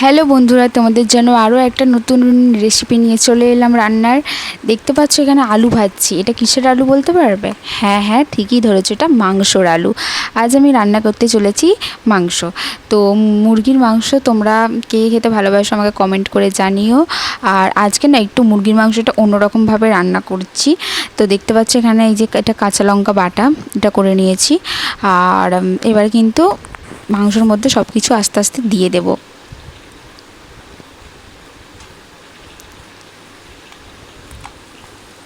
Hello বন্ধুরা, তোমাদের জন্য আরও একটা নতুন রেসিপি নিয়ে চলে এলাম রান্নার। দেখতে পাচ্ছ এখানে আলু ভাজছি। এটা কিসের আলু বলতে পারবে? হ্যাঁ হ্যাঁ ঠিকই ধরেছো, এটা মাংসর আলু। আজ আমি রান্না করতে চলেছি মাংস। তো মুরগির মাংস তোমরা কে খেতে ভালোবাসো আমাকে কমেন্ট করে জানিও। আর আজকে না একটু মুরগির মাংসটা অন্যরকমভাবে রান্না করছি। তো দেখতে পাচ্ছ এখানে এই যে এটা কাঁচা লঙ্কা বাটা, এটা করে নিয়েছি। আর এবার কিন্তু মাংসর মধ্যে সব কিছু আস্তে আস্তে দিয়ে দেবো।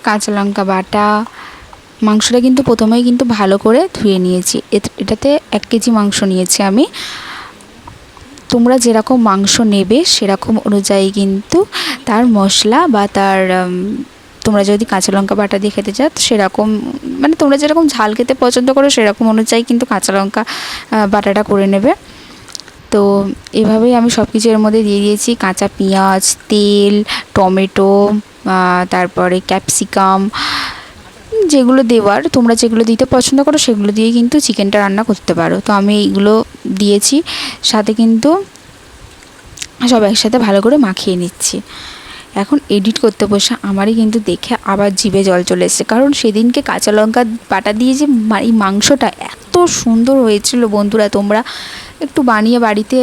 কাঁচা লঙ্কা বাটা, মাংসটা কিন্তু প্রথমেই কিন্তু ভালো করে ধুয়ে নিয়েছি। এটাতে এক কেজি মাংস নিয়েছি আমি। তোমরা যেরকম মাংস নেবে সেরকম অনুযায়ী কিন্তু তার মশলা বা তার তোমরা যদি কাঁচা লঙ্কা বাটা দিয়ে খেতে চাও সেরকম মানে তোমরা যেরকম ঝাল খেতে পছন্দ করো সেরকম অনুযায়ী কিন্তু কাঁচা লঙ্কা বাটাটা করে নেবে। তো এভাবেই আমি সব কিছু এর মধ্যে দিয়ে দিয়েছি। কাঁচা পেঁয়াজ, তেল, টমেটো তারপরে ক্যাপসিকাম, যেগুলো দেওয়ার, তোমরা যেগুলো দিতে পছন্দ করো সেগুলো দিয়ে কিন্তু চিকেনটা রান্না করতে পারো। তো আমি এইগুলো দিয়েছি। সাথে কিন্তু সব একসাথে ভালো করে মাখিয়ে নিচ্ছি। এখন এডিট করতে বসে আমারই কিন্তু দেখে আবার জিভে জল চলে এসেছে। কারণ সেদিনকে কাঁচা লঙ্কা বাটা দিয়ে যে এই মাংসটা এত সুন্দর হয়েছিল বন্ধুরা, তোমরা একটু বানিয়ে বাড়িতে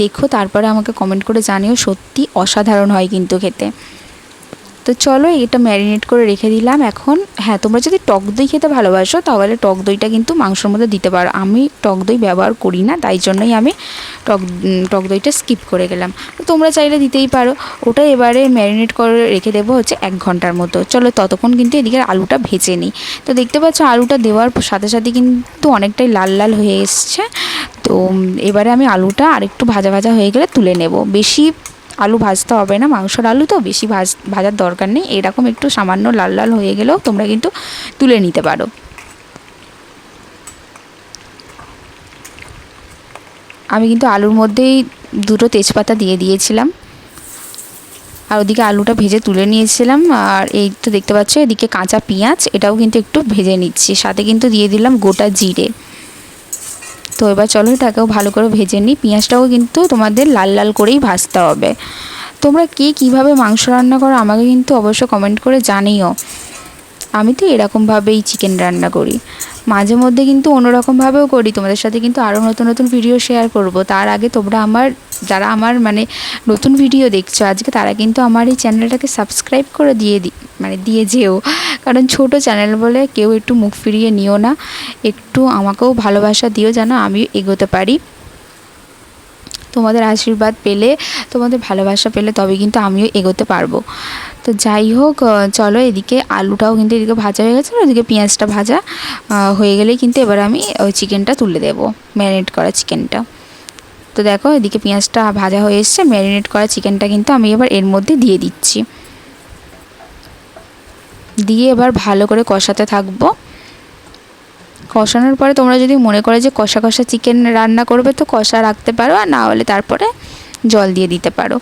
দেখো, তারপরে আমাকে কমেন্ট করে জানিও। সত্যি অসাধারণ হয় কিন্তু খেতে। তো চলো, এটা ম্যারিনেট করে রেখে দিলাম। এখন হ্যাঁ তোমরা যদি টক দই খেতে ভালোবাসো, তাহলে টক দইটা কিন্তু মাংসর মধ্যে দিতে পারো। আমি টক দই ব্যবহার করি না, তাই জন্যই আমি টক টক দইটা স্কিপ করে গেলাম। তোমরা চাইলে দিতেই পারো। ওটা এবারে ম্যারিনেট করে রেখে দেবো হচ্ছে এক ঘণ্টার মতো। চলো, ততক্ষণ কিন্তু এদিকে আলুটা ভেজে নিই। তো দেখতে পাচ্ছ, আলুটা দেওয়ার সাথে সাথে কিন্তু অনেকটাই লাল লাল হয়ে এসছে। তো এবারে আমি আলুটা আরেকটু ভাজা ভাজা হয়ে গেলে তুলে নেব। বেশি আলু ভাজতে হবে না, মাংসর আলু তো, বেশি ভাজ, ভাজার দরকার নেই। এরকম একটু সামান্য লাল লাল হয়ে গেলেও তোমরা কিন্তু তুলে নিতে পারো। আমি কিন্তু আলুর মধ্যেই দুটো তেজপাতা দিয়ে দিয়েছিলাম। আর ওদিকে আলুটা ভেজে তুলে নিয়েছিলাম। আর এই তো দেখতে পাচ্ছ, এদিকে কাঁচা পেঁয়াজ, এটাও কিন্তু একটু ভেজে নিচ্ছি। সাথে কিন্তু দিয়ে দিলাম গোটা জিরে। তো এবার চলো এটাকেও ভালো করে ভেজে নিই। পেঁয়াজটাও কিন্তু তোমাদের লাল লাল করেই ভাজতে হবে। তোমরা কে কীভাবে মাংস রান্না করো আমাকে কিন্তু অবশ্য কমেন্ট করে জানিও। আমি তো এরকমভাবেই চিকেন রান্না করি। মাঝে মধ্যে কিন্তু অন্যরকমভাবেও করি। তোমাদের সাথে কিন্তু আরও নতুন নতুন ভিডিও শেয়ার করব। তার আগে তোমরা আমার, যারা আমার মানে নতুন ভিডিও দেখছ আজকে, তারা কিন্তু আমার এই চ্যানেলটাকে সাবস্ক্রাইব করে দিয়ে মানে দিয়ে যেও। কারণ ছোট চ্যানেল বলে কেউ একটু মুখ ফিরিয়ে নিও না। একটু আমাকেও ভালোবাসা দিও যেন আমি এগোতে পারি। তোমাদের আশীর্বাদ পেলে, তোমাদের ভালোবাসা পেলে তবে কিন্তু আমিও এগোতে পারব। তো যাই হোক চলো এদিকে আলুটাও কিন্তু এদিকে ভাজা হয়ে গেছে, ওদিকে পেঁয়াজটা ভাজা হয়ে গেলেই কিন্তু এবার আমি ওই চিকেনটা তুলে দেবো, ম্যারিনেট করা চিকেনটা। তো দেখো এদিকে পেঁয়াজটা ভাজা হয়ে এসছে, ম্যারিনেট করা চিকেনটা কিন্তু আমি এবার এর মধ্যে দিয়ে দিচ্ছি। দিয়ে এবার ভালো করে কষাতে থাকব। কষানোর পরে তোমরা যদি মনে করে যে কষা কষা চিকেন রান্না করবে, তো কষা রাখতে পারো আর না হলে তারপরে জল দিয়ে দিতে পারো।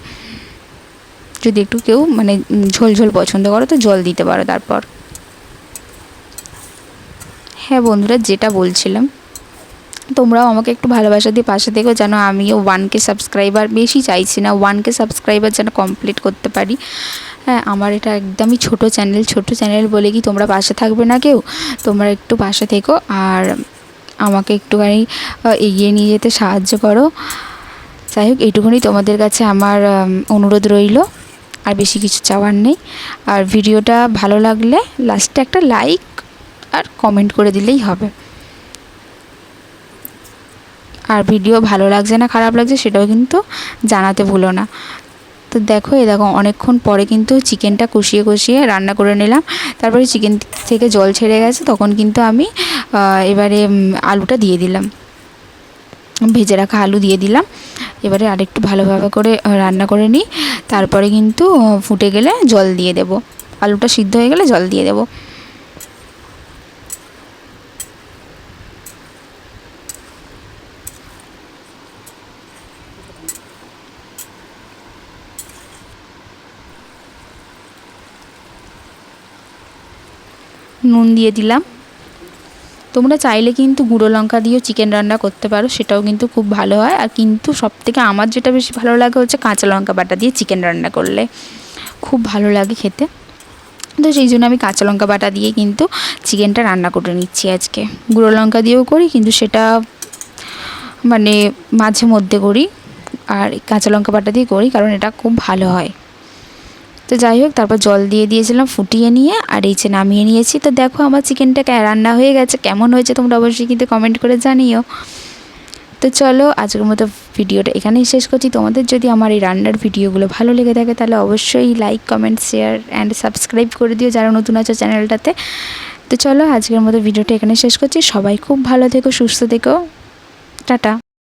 যদি একটু কেউ মানে ঝোল ঝোল পছন্দ করো, তো জল দিতে পারো তারপর। হ্যাঁ বন্ধুরা, যেটা বলছিলাম। তোমরাও আমাকে একটু ভালোবাসা দিয়ে পাশে থেকো, যেন আমিও ওয়ানকে সাবস্ক্রাইবার বেশি চাইছি না ওয়ানকে সাবস্ক্রাইবার যেন কমপ্লিট করতে পারি। হ্যাঁ আমার এটা একদমই ছোট চ্যানেল ছোট চ্যানেল বলে কি তোমরা পাশে থাকবে না কেউ? তোমরা একটু পাশে থেকো আর আমাকে একটুখানি এগিয়ে নিয়ে যেতে সাহায্য করো। যাই হোক, এইটুকুনি তোমাদের কাছে আমার অনুরোধ রইল। আর বেশি কিছু চাওয়ার নেই। আর ভিডিওটা ভালো লাগলে লাস্টে একটা লাইক আর কমেন্ট করে দিলেই হবে। আর ভিডিও ভালো লাগছে না, খারাপ লাগছে সেটাও কিন্তু জানাতে ভুলো না। তো দেখো এ দেখো, অনেকক্ষণ পরে কিন্তু চিকেনটা কষিয়ে কষিয়ে রান্না করে নিলাম। তারপরে চিকেন থেকে জল ছেড়ে গেছে, তখন কিন্তু আমি এবারে আলুটা দিয়ে দিলাম। ভেজে রাখা আলু দিয়ে দিলাম। এবারে আরেকটু ভালোভাবে করে রান্না করে নিই। তারপরে কিন্তু ফুটে গেলে জল দিয়ে দেব। আলুটা সিদ্ধ হয়ে গেলে জল দিয়ে দেবো। নুন দিয়ে দিলাম। তোমরা চাইলে কিন্তু গুঁড়ো লঙ্কা দিয়েও চিকেন রান্না করতে পারো, সেটাও কিন্তু খুব ভালো হয়। আর কিন্তু সবথেকে আমার যেটা বেশি ভালো লাগে হচ্ছে কাঁচা লঙ্কা বাটা দিয়ে চিকেন রান্না করলে। খুব ভালো লাগে খেতে। তো সেই জন্য আমি কাঁচা লঙ্কা বাটা দিয়ে কিন্তু চিকেনটা রান্না করে নিচ্ছি আজকে। গুঁড়ো লঙ্কা দিয়েও করি, কিন্তু সেটা মানে মাঝে মধ্যে করি। আর কাঁচা লঙ্কা বাটা দিয়ে করি, কারণ এটা খুব ভালো হয়। তো যাই হোক, তারপর জল দিয়ে দিয়েছিলাম, ফুটিয়ে নিয়ে, আর এই যে নামিয়ে নিয়েছি। তো দেখো, আমার চিকেনটা রান্না হয়ে গেছে। কেমন হয়েছে তোমরা অবশ্যই কিন্তু কমেন্ট করে জানিও। তো চলো, আজকের মতো ভিডিওটা এখানেই শেষ করছি। তোমাদের যদি আমার এই রান্নার ভিডিওগুলো ভালো লেগে থাকে, তাহলে অবশ্যই like comment share and subscribe করে দিও যারা নতুন আছে চ্যানেলটাতে। তো চলো, আজকের মতো ভিডিওটা এখানে শেষ করছি। সবাই খুব ভালো থেকো, সুস্থ থেকো। টাটা।